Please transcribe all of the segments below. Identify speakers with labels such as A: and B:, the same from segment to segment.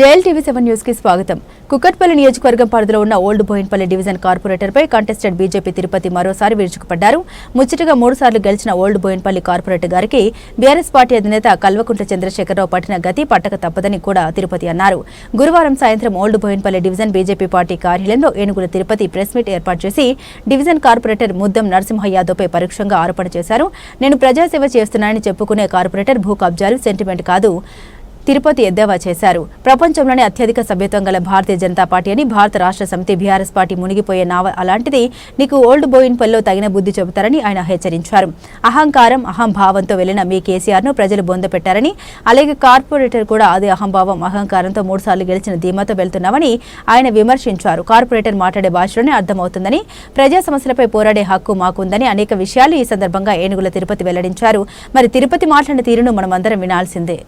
A: JL TV seven న్యూస్కి స్వాగతం. కుక్కట్పల్లి నియోజకవర్గం పరిధిలో ఉన్న ఓల్డ్ బోయిన్పల్లి డివిజన్ కార్పొరేటర్ పై కంటెస్టెడ్ బీజేపీ తిరుపతి మరోసారి విరుచుకుపడ్డారు. ముచ్చటగా మూడుసార్లు గెలిచిన ఓల్డ్ బోయిన్పల్లి కార్పొరేటర్ గారికి బీఆర్ఎస్ పార్టీ అధినేత కల్వకుంట్ల చంద్రశేఖరరావు పట్టిన గతి పట్టక తప్పదని కూడా తిరుపతి అన్నారు. గురువారం సాయంత్రం old Boinpally division BJP party కార్యాలయంలో ఏనుగుల తిరుపతి ప్రెస్ మీట్ ఏర్పాటు చేసి డివిజన్ కార్పొరేటర్ ముద్దం నరసింహ యాదవ్పై పరోక్షంగా ఆరోపణ చేశారు. నేను ప్రజాసేవ చేస్తున్నానని చెప్పుకునే కార్పొరేటర్ భూ కబ్జాలు సెంటిమెంట్ కాదు. తిరుపతి ఎద్దేవా చేశారు. ప్రపంచంలోనే అత్యధిక సభ్యత్వం గల భారతీయ జనతా పార్టీ అని భారత రాష్ట్ర సమితి బీఆర్ఎస్ పార్టీ మునిగిపోయే నావ అలాంటిది నీకు ఓల్డ్ బోయిన్పల్లిలో తగిన బుద్ధి చెబుతారని ఆయన హెచ్చరించారు. అహంకారం అహంభావంతో వెళ్ళిన మీ కేసీఆర్ను ప్రజలు బొంద పెట్టారని అలాగే కార్పొరేటర్ కూడా అదే అహంభావం అహంకారంతో మూడుసార్లు గెలిచిన ధీమాతో వెళ్తున్నామని ఆయన విమర్శించారు. కార్పొరేటర్ మాట్లాడే భాషలోనే అర్థమవుతుందని ప్రజా సమస్యలపై పోరాడే హక్కు మాకుందని అనేక విషయాలు ఈ సందర్భంగా ఏనుగుల తిరుపతి వెల్లడించారు. మరి తిరుపతి మాట్లాడిన తీరును మనమందరం వినాల్సిందే.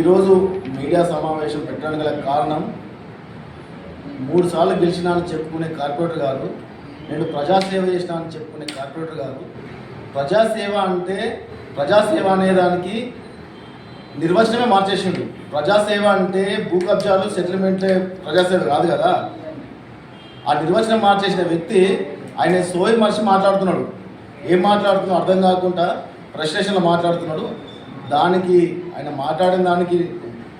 B: ఈరోజు మీడియా సమావేశం పెట్టడానికి గల కారణం మూడు సార్లు గెలిచినా అని చెప్పుకునే కార్పొరేటర్ గారు నేను ప్రజాసేవ చేసిన అని చెప్పుకునే కార్పొరేటర్ గారు. ప్రజాసేవ అంటే ప్రజాసేవ అనేదానికి నిర్వచనమే మార్చేసిండు. ప్రజాసేవ అంటే భూ కబ్జాలు సెటిల్మెంట్లే ప్రజాసేవ కాదు కదా. ఆ నిర్వచనం మార్చేసిన వ్యక్తి ఆయన సోయి మనిషి మాట్లాడుతున్నాడు. ఏం మాట్లాడుతున్నాడు అర్థం కాకుండా ఫ్రస్ట్రేషన్లో మాట్లాడుతున్నాడు. దానికి ఆయన మాట్లాడిన దానికి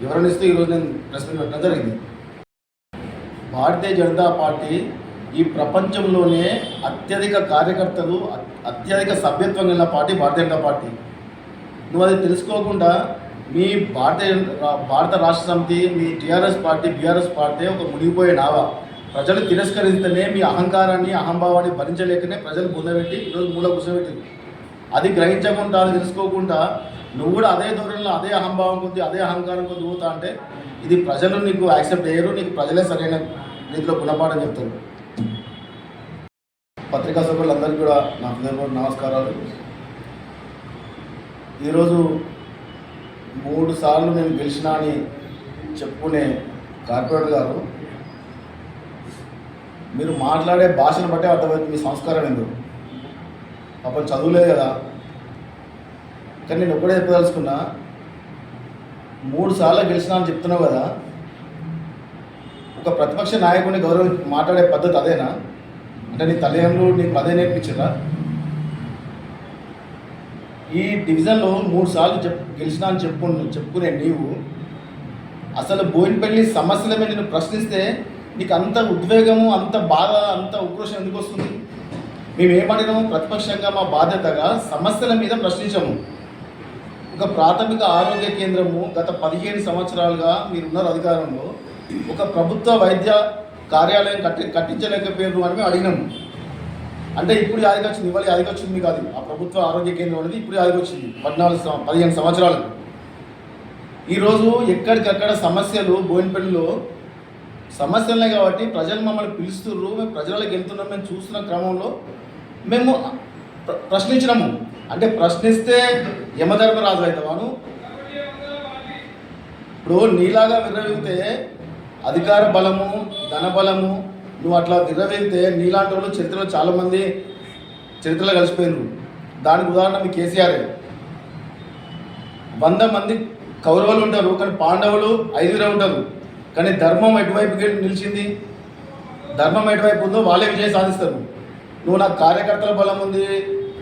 B: వివరణిస్తూ ఈరోజు నేను ప్రెస్ మీట్ పెట్టడం జరిగింది. భారతీయ జనతా పార్టీ ఈ ప్రపంచంలోనే అత్యధిక కార్యకర్తలు అత్యధిక సభ్యత్వం కలిగిన పార్టీ భారతీయ జనతా పార్టీ. నువ్వు అది తెలుసుకోకుండా మీ భారతీయ భారత రాష్ట్ర సమితి మీ టీఆర్ఎస్ పార్టీ బీఆర్ఎస్ పార్టీ ఒక మునిగిపోయే నావా. ప్రజలు తిరస్కరిస్తేనే మీ అహంకారాన్ని అహంభావాన్ని భరించలేకనే ప్రజలు పొందబెట్టి ఈరోజు మూల కూర్చోబెట్టింది అది గ్రహించకుండా అది తెలుసుకోకుండా నువ్వు కూడా అదే ధోరణిలో అదే అహంభావం కొద్ది అదే అహంకారం కొద్ది పోతా అంటే ఇది ప్రజలు నీకు యాక్సెప్ట్ చేయరు నీకు ప్రజలే సరైన రీతిలో గుణపాఠం చెప్తారు. పత్రికా సభ్యులందరికీ కూడా నా హృదయపూర్వక నమస్కారాలు. ఈరోజు మూడు సార్లు నేను గెలిచినా అని చెప్పుకునే కార్పొరేటర్ గారు మీరు మాట్లాడే భాషను బట్టే అర్థమైంది మీ సంస్కారం ఎందుకు పాపం చదువులేదు కదా. కానీ నేను ఒక్కడే చెప్పదలుచుకున్నా మూడు సార్లు గెలిచినా అని చెప్తున్నావు కదా ఒక ప్రతిపక్ష నాయకుడిని గౌరవ మాట్లాడే పద్ధతి అదేనా? అంటే నీ తల్లిదండ్రులు నీకు అదే నేర్పించరా ఈ డివిజన్లో మూడు సార్లు చెప్ గెలిచినా అని చెప్పు చెప్పుకునే నీవు అసలు బోయినపల్లి సమస్యల మీద నేను ప్రశ్నిస్తే నీకు అంత ఉద్వేగము అంత బాధ అంత ఉక్రోషం ఎందుకు వస్తుంది? మేము ఏమడినాము ప్రతిపక్షంగా మా బాధ్యతగా సమస్యల మీద ప్రశ్నించాము. ఒక ప్రాథమిక ఆరోగ్య కేంద్రము గత పదిహేను సంవత్సరాలుగా మీరున్నారు అధికారంలో. ఒక ప్రభుత్వ వైద్య కార్యాలయం కట్టి కట్టించలేకపోయారు అని మేము అడిగినాము అంటే ఇప్పుడు యాదికి వచ్చింది ఇవాళ యాదికి వచ్చింది కాదు. ఆ ప్రభుత్వ ఆరోగ్య కేంద్రం అనేది ఇప్పుడు యాదికి వచ్చింది పద్నాలుగు పదిహేను సంవత్సరాలకు. ఈరోజు ఎక్కడికక్కడ సమస్యలు బోయినపల్లిలో సమస్యలే కాబట్టి ప్రజలు మమ్మల్ని పిలుస్తుర్రు మేము ప్రజలకు వెళ్తున్నాం మేము చూస్తున్న క్రమంలో మేము ప్ర- ప్రశ్నించినాము. అంటే ప్రశ్నిస్తే యమధర్మరాజు అవుతావాను ఇప్పుడు నీలాగా విర్రవిగితే అధికార బలము ధన బలము నువ్వు అట్లా విర్రవిగితే నీలాంటి వాళ్ళు చరిత్రలో చాలామంది చరిత్రలో కలిసిపోయినారు. దానికి ఉదాహరణ మీ కేసీఆర్. వంద మంది కౌరవులు ఉంటారు కానీ పాండవులు ఐదుగురే ఉంటారు. కానీ ధర్మం ఎటువైపుకి నిలిచింది? ధర్మం ఎటువైపు ఉందో వాళ్ళే విజయం సాధిస్తారు. నువ్వు నాకు కార్యకర్తల బలం ఉంది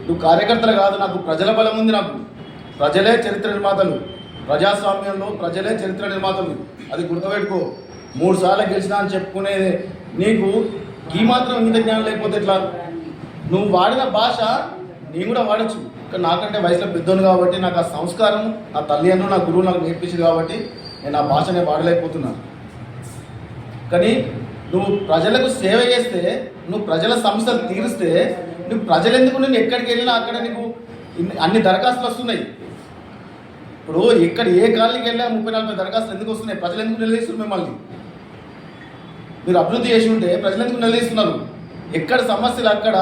B: నువ్వు కార్యకర్తలు కాదు నాకు ప్రజల బలం ఉంది నాకు. ప్రజలే చరిత్ర నిర్మాతలు. ప్రజాస్వామ్యంలో ప్రజలే చరిత్ర నిర్మాతలు. అది గుర్తుపెట్టుకో. మూడు సార్లు గెలిచినా అని చెప్పుకునే నీకు ఈ మాత్రం ఇంత జ్ఞానం లేకపోతే ఎట్లా? నువ్వు వాడిన భాష నేను కూడా వాడచ్చు. కానీ నాకంటే వయసులో పెద్దోను కాబట్టి నాకు ఆ సంస్కారం నా తల్లి అన్ను నా గురువు నాకు నేర్పించింది కాబట్టి నేను ఆ భాషనే వాడలేకపోతున్నాను కానీ నువ్వు ప్రజలకు సేవ చేస్తే నువ్వు ప్రజల సమస్యలు తీరిస్తే నువ్వు ప్రజలు ఎందుకు నేను ఎక్కడికి వెళ్ళినా అక్కడ నీకు అన్ని దరఖాస్తులు వస్తున్నాయి. ఇప్పుడు ఎక్కడ ఏ కాలనీకి వెళ్ళా ముప్పై నలభై దరఖాస్తులు ఎందుకు వస్తున్నాయి? ప్రజలు ఎందుకు నిలదీస్తున్నారు మిమ్మల్ని? మీరు అభివృద్ధి చేసి ఉంటే ప్రజలు ఎందుకు నిలదీస్తున్నారు? ఎక్కడ సమస్యలు అక్కడ?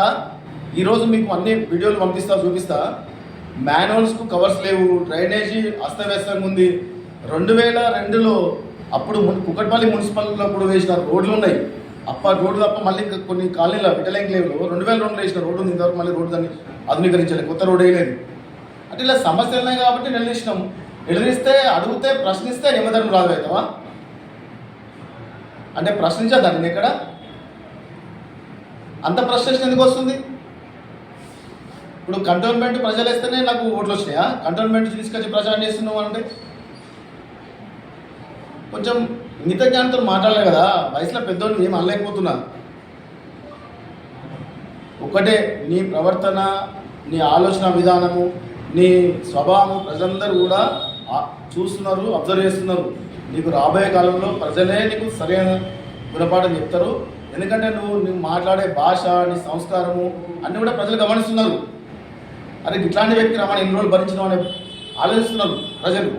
B: ఈరోజు మీకు అన్ని వీడియోలు పంపిస్తా చూపిస్తా. మాన్యువల్స్కు కవర్స్ లేవు డ్రైనేజీ అస్తవ్యస్తంగా ఉంది. రెండు వేల రెండులో అప్పుడు కుకట్పల్లి మున్సిపల్లో కూడా వేసిన రోడ్లు ఉన్నాయి. అప్ప రోడ్డు తప్ప మళ్ళీ ఇంకా కొన్ని కాలనీల లేవు రెండు వేల రెండులో వేసిన రోడ్డు ఉంది. ఇంతవరకు మళ్ళీ రోడ్డు దాన్ని ఆధునీకరించలేదు. కొత్త రోడ్డు వేయలేదు. అంటే ఇలా సమస్యలు ఉన్నాయి కాబట్టి నిలదీసినాము ఎదిరిస్తే అడిగితే ప్రశ్నిస్తే యమధర్మ రాదు అవుతావా అంటే ప్రశ్నించా దాన్ని ఇక్కడ? అంత ప్రశ్నించిన ఎందుకు వస్తుంది? ఇప్పుడు కంటోన్మెంట్ ప్రజలు వేస్తేనే నాకు ఓట్లు వచ్చినాయా? కంటోన్మెంట్ తీసుకొచ్చి ప్రచారం చేస్తున్నావు అంటే కొంచెం మిత జ్ఞానంతో మాట్లాడలే కదా వయసులో పెద్దోడిని ఏం అనలేకపోతున్నా. ఒకటే నీ ప్రవర్తన నీ ఆలోచన విధానము నీ స్వభావం ప్రజలందరూ కూడా చూస్తున్నారు అబ్జర్వ్ చేస్తున్నారు. నీకు రాబోయే కాలంలో ప్రజలే నీకు సరైన గుణపాఠం చెప్తారు. ఎందుకంటే నువ్వు నువ్వు మాట్లాడే భాష నీ సంస్కారము అన్నీ కూడా ప్రజలు గమనిస్తున్నారు. అరే ఇట్లాంటి వ్యక్తి రమ్మని ఎన్ని రోజులు భరించడం అని ఆలోచిస్తున్నారు ప్రజలు.